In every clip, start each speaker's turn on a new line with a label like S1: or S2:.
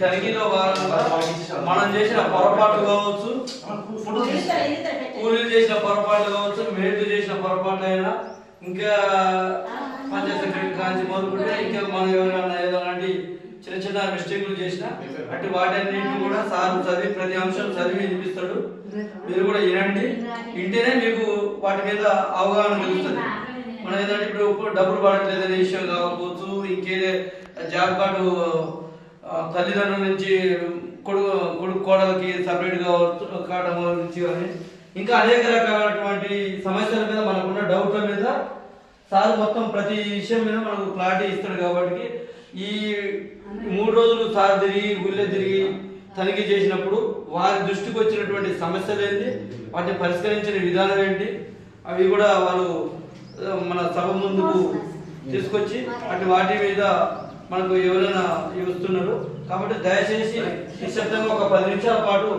S1: తనిఖీలో భాగంగా మనం చేసిన పొరపాటు కావచ్చు కూలీలు చేసిన పొరపాటు కావచ్చు మేట్లు చేసిన పొరపాటు అయినా ఇంకా పంచాయత్ సెక్రటరీ కాంచి మొదలుకుంటే ఇంకా మనం ఎవరైనా ఏదోలాంటి చిన్న చిన్న మిస్టేక్లు చేసినా అటు వాటన్నింటిని కూడా సార్ చదివి ప్రతి అంశం చదివి వినిపిస్తాడు. మీరు కూడా వినండి. వింటేనే మీకు వాటి మీద అవగాహన కలుగుతుంది. మనం ఏంటంటే ఇప్పుడు డబ్బులు పడట్లేదనే విషయం కాకపోవచ్చు ఇంకేదే జాబ్ కార్డు తల్లిదండ్రుల నుంచి కొడుకు కొడుకు కోడలకి సపరేట్గా కావడం నుంచి కానీ ఇంకా అనేక రకాలైనటువంటి సమస్యల మీద మనకున్న డౌట్ల మీద సార్ మొత్తం ప్రతి విషయం మీద మనకు క్లారిటీ ఇస్తాడు కాబట్టి ఈ మూడు రోజులు సార్ తిరిగి గుళ్ళె తిరిగి తనిఖీ చేసినప్పుడు వారి దృష్టికి వచ్చినటువంటి సమస్యలు ఏంటి వాటిని పరిష్కరించిన విధానం ఏంటి అవి కూడా వాళ్ళు మన సభ ముందుకు తీసుకొచ్చి అటు వాటి మీద మనకు ఎవరైనా ఇస్తున్నారు కాబట్టి దయచేసి నిశ్శబ్దంగా ఒక పది నిమిషాల పాటు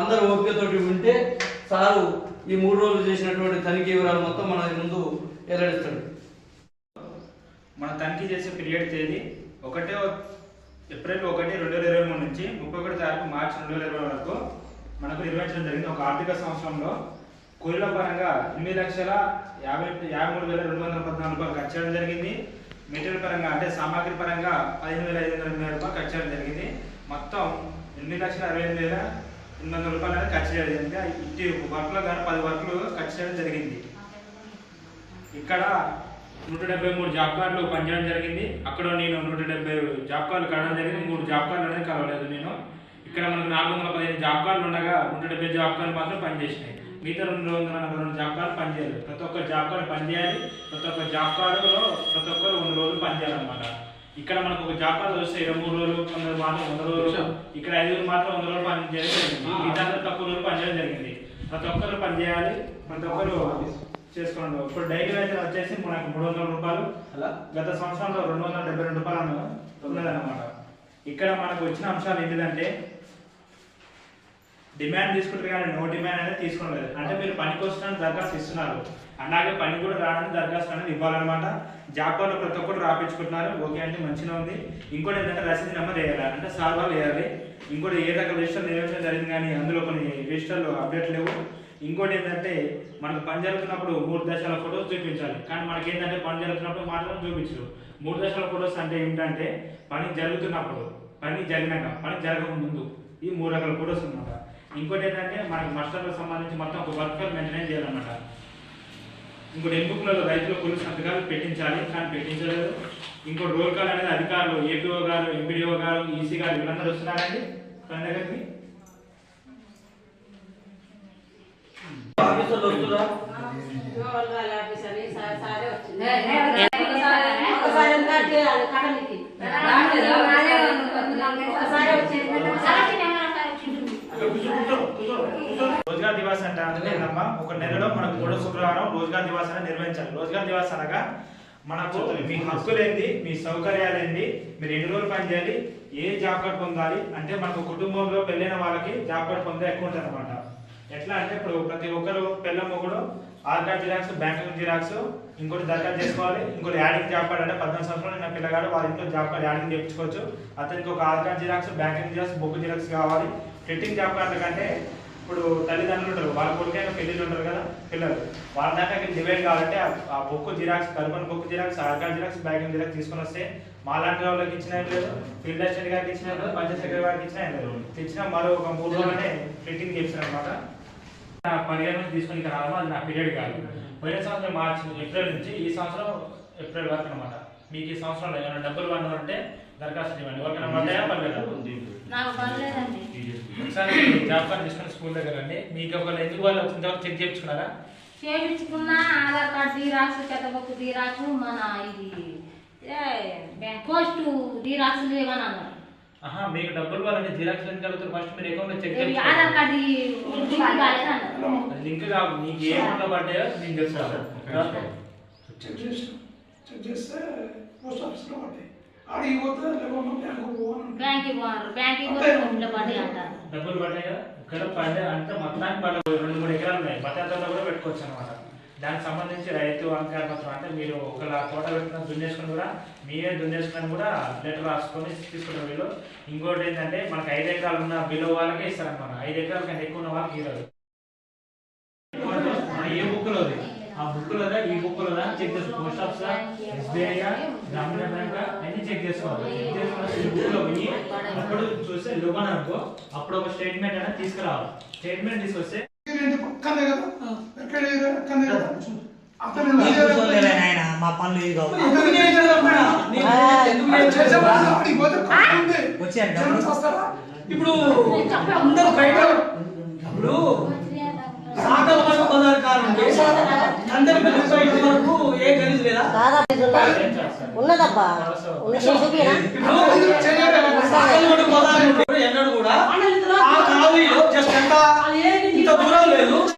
S1: అందరు ఓపికతోటి ఉంటే సారు ఈ మూడు రోజులు చేసినటువంటి తనిఖీ వివరాలు మొత్తం మన ముందు వెల్లడిస్తాడు.
S2: మన తనిఖీ చేసే పీరియడ్ తేదీ ఒకటో ఏప్రిల్ ఒకటి రెండు వేల ఇరవై మూడు నుంచి ముప్పై ఒకటి తారీఖు మార్చి రెండు వేల ఇరవై వరకు మనకు నిర్వహించడం జరిగింది. ఒక ఆర్థిక సంవత్సరంలో కూలీల పరంగా ఎనిమిది లక్షల యాభై యాభై మూడు వేల రెండు వందల పద్నాలుగు రూపాయలు ఖర్చు చేయడం జరిగింది. మెటీరియల్ పరంగా అంటే సామాగ్రి పరంగా పదిహేను వేల ఐదు వందల ఎనిమిది రూపాయలు ఖర్చు చేయడం జరిగింది. మొత్తం ఎనిమిది లక్షల అరవై ఎనిమిది వేల ఎనిమిది వందల రూపాయలు అనేది ఖర్చు చేయడం జరిగింది. ఇట్టి వర్క్లో కానీ పది వర్క్లు ఖర్చు చేయడం జరిగింది. ఇక్కడ నూట డెబ్బై మూడు జాబ్ కార్డులు పనిచేయడం జరిగింది. అక్కడ నేను నూట డెబ్బై జాబ్ కార్డులు కడడం జరిగింది. మూడు జాబ్ కార్డులు అనేది కలవలేదు నేను. ఇక్కడ మనకు నాలుగు వందల పదిహేను జాబ్ కార్డులు ఉండగా నూట డెబ్బై జాబ్ కార్డులు మాత్రం పనిచేసినాయి. మిగతా రెండు వందల నలభై రెండు జాబ్ కార్డులు పనిచేయలేదు ప్రతి ఒక్క జాబ్ కార్డు పనిచేయాలి ప్రతి ఒక్క జాబ్ కార్డులో ప్రతి ఒక్కరు వంద రోజులు పనిచేయాలన్నమాట ఇక్కడ మనకు ఒక జాబ్ కార్డు వస్తే ఇరవై మూడు రోజులు కొందరు మాత్రం వంద రోజులు. ఇక్కడ ఐదుగురు మాత్రం వంద రోజులు పనిచేయడం జరిగింది. మిగతా తక్కువ రోజులు పనిచేయడం జరిగింది. ప్రతి ఒక్కరు పనిచేయాలి ప్రతి ఒక్కరు చేసుకోండి. ఇప్పుడు డైలీ వేతనం వచ్చేసి మనకు మూడు వందల రూపాయలు. గత సంవత్సరంలో రెండు వందల డెబ్బై రెండు రూపాయలు. ఉన్నదన్నమాట. ఇక్కడ మనకు వచ్చిన అంశాలు ఏంటిదంటే డిమాండ్ తీసుకుంటారు కానీ నో డిమాండ్ అనేది తీసుకోలేదు. అంటే మీరు పనికి వస్తున్నాను దరఖాస్తు ఇస్తున్నారు. అలాగే పని కూడా రావడానికి దరఖాస్తు అనేది ఇవ్వాలన్నమాట. జాబ్ కార్డు ప్రతి ఒక్కరు రాపించుకుంటున్నారు. ఓకే అంటే మంచిగా ఉంది. ఇంకోటి ఏంటంటే రసీదు నెంబర్ వేయాలి. అంటే సార్ వాళ్ళు వేయాలి. ఇంకోటి ఏ రకం రిజిస్టర్ నిర్వహించడం జరిగింది కానీ అందులో కొన్ని రిజిస్టర్లు అప్డేట్ లేవు. ఇంకోటి ఏంటంటే మనకు పని జరుగుతున్నప్పుడు మూడు దశల ఫొటోస్ చూపించాలి. కానీ మనకి ఏంటంటే పని జరుగుతున్నప్పుడు మాత్రం చూపించరు. మూడు దశల ఫొటోస్ అంటే ఏంటంటే పని జరుగుతున్నప్పుడు పని జరిగినాక పని జరగక ముందు ఈ మూడు రకాల ఫొటోస్ అన్నమాట. ఇంకోటి ఏంటంటే మనకి మస్టర్లకు సంబంధించి మొత్తం ఒక వర్కర్ మెయింటైన్ చేయాలన్నమాట ఇంకోటి ఎన్బుక్లలో రైతుల కూలి సంతకాలు పెట్టించాలి కానీ పెట్టించలేదు ఇంకోటి రోల్ కాల్ అనేది అధికారులు ఏపీఓ గారు ఎంపీడీఓ గారు ఈసీ గారు వీళ్ళందరూ వస్తున్నారండి తన దగ్గరికి
S1: ఆఫీసర్లు వస్తురా
S2: రోజ్గార్ దివాస్ అంటే ఏంటమ్మా ఒక నెలలో మనకు మూడో శుక్రవారం రోజ్గార్ దివాస్ అనేది నిర్వహించాలి. రోజ్గార్ దివాస్ అనగా మనకు మీ హక్కులు ఏంది మీ సౌకర్యాలు ఏంది మీరు ఎన్ని రోజులు పని చేయాలి ఏ జాబ్ కార్డ్ పొందాలి అంటే మనకు కుటుంబంలో పెళ్ళైన వాళ్ళకి జాబ్ కార్డ్ పొందే ఎక్కువ ఉంటుంది అనమాట ఎట్లా అంటే ఇప్పుడు ప్రతి ఒక్కరు పెళ్ళ మొగుడు Aadhaar card xerox bank xerox ఇంకోటి దరఖాస్తు చేసుకోవాలి ఇంకోటి యాడింగ్ జాబ్ కార్డ్ అంటే పద్నాలుగు సంవత్సరాలు నా పిల్లగాడు వాళ్ళ ఇంట్లో జాబ్ కార్డ్ యాడింగ్ చేయించుకోవచ్చు. అతనికి ఒక Aadhaar card xerox banking xerox book xerox కావాలి. ఫిట్టింగ్ జాబ్ కార్డు కంటే ఇప్పుడు తల్లిదండ్రులు ఉంటారు. వాళ్ళ కొడుకైనా పెళ్ళిళ్ళు ఉంటారు కదా పిల్లలు. వాళ్ళ దాకా డివైడ్ కావాలంటే ఆ- బొక్కు బుక్ జిరాక్స్ కల్పన బుక్ జిరాక్స్ ఆర్గా జిరాక్స్ బ్యాంకింగ్ జిరాక్స్ తీసుకొని వస్తే మాలాంటి వాళ్ళకి ఇచ్చిన లేదు. ఫీల్డ్ అసిస్టెంట్ గారికి ఇచ్చిన లేదు. పంచాయత్ సెక్రటరీ గారికి ఇచ్చిన లేదు. ఇచ్చిన మరో ఒక మూడు రోజులనే ప్రింటింగ్ చేసిన అనమాట నా పదిహేను నుంచి తీసుకొని ఇక్కడ రావడం అది నా పీరియడ్ కాదు. పోయిన సంవత్సరం మార్చి ఏప్రిల్ నుంచి ఈ సంవత్సరం ఏప్రిల్ వరకు అనమాట మీకు ఈ సంవత్సరంలో ఏమైనా డబ్బులు పడాలంటే దరఖాస్తు ఇవ్వండి. ఎవరికైనా పడ్డాయా ఒకసారి జాబ్ కార్డు తీసుకొని స్కూల్ దగ్గర రండి. మీకు ఒకవేళ ఎందుకు వాళ్ళు ఇంతవరకు చెక్ చేయించుకున్నారా?
S3: చేయించుకున్న ఆధార్ కార్డు దిరాక్స్ చెత్తబొక్కు దిరాక్స్ మన ఇది పోస్ట్ దిరాక్స్ లేవని అన్నారు
S2: ఆహా మీకు డబ్బులు వాళ్ళని జిరాక్స్ ఎందుకు అడుగుతారు? ఫస్ట్ మీరు account check
S3: card link
S2: link కాదు. నీకు ఏ పడ్డాయో నీకు తెలుసు
S4: చెక్ చేస్తే పోస్ట్ ఆఫీస్లో పడ్డాయి. ఆడికి పోతే లేకుండా బ్యాంకు పోవాలి.
S3: బ్యాంక్కి పోన్నారు బ్యాంక్కి పోతే ఇంట్లో పడి అంటారు.
S2: డబ్బులు పడ్డాయి కదా? ఇక్కడ పడ్డాయి. అంటే మొత్తానికి పడ్డ రెండు మూడు ఎకరాలు ఉన్నాయి. బతాతల్లో కూడా పెట్టుకోవచ్చు అనమాట దానికి సంబంధించి రైతు అంకార పత్రం అంటే మీరు ఒకలా తోట పెట్టుకున్న దున్నేసుకుని కూడా మీరే దున్నేసుకుని కూడా లెటర్ రాసుకొని తీసుకుంటారు వీళ్ళు. ఇంకోటి ఏంటంటే మనకి ఐదు ఎకరాలు ఉన్న బిలో వాళ్ళకే ఇస్తారనమాట ఐదు ఎకరాల కంటే ఎక్కువ ఉన్న వాళ్ళకి ఇవ్వరు ఇంకోటి మన ఏ బుక్లో ఆ బుక్లో ఈ బుక్లో చెక్ చేసుకో. Post office SBI Grameena bank అన్ని చెక్ చేసుకోవాలి. చెక్ చేసుకున్న ఈ బుక్లో పోయి అప్పుడు చూస్తే లోన్ అనుకో అప్పుడు ఒక స్టేట్మెంట్ అనేది తీసుకురావాలి. స్టేట్మెంట్ తీసుకొస్తే
S5: మా పనులు ఇది. వచ్చాను?
S1: ఇప్పుడు అందరూ బయట సాగర్ వరకు పదహారు అందరి పిల్లలు బయట వరకు ఏ గలీజ్ లేదా?
S6: ఉన్నదబ్బా.
S1: ఎన్నడూ కూడా ఆ కాలనీలో జస్ట్ ఎంత ఇంత దూరం లేదు.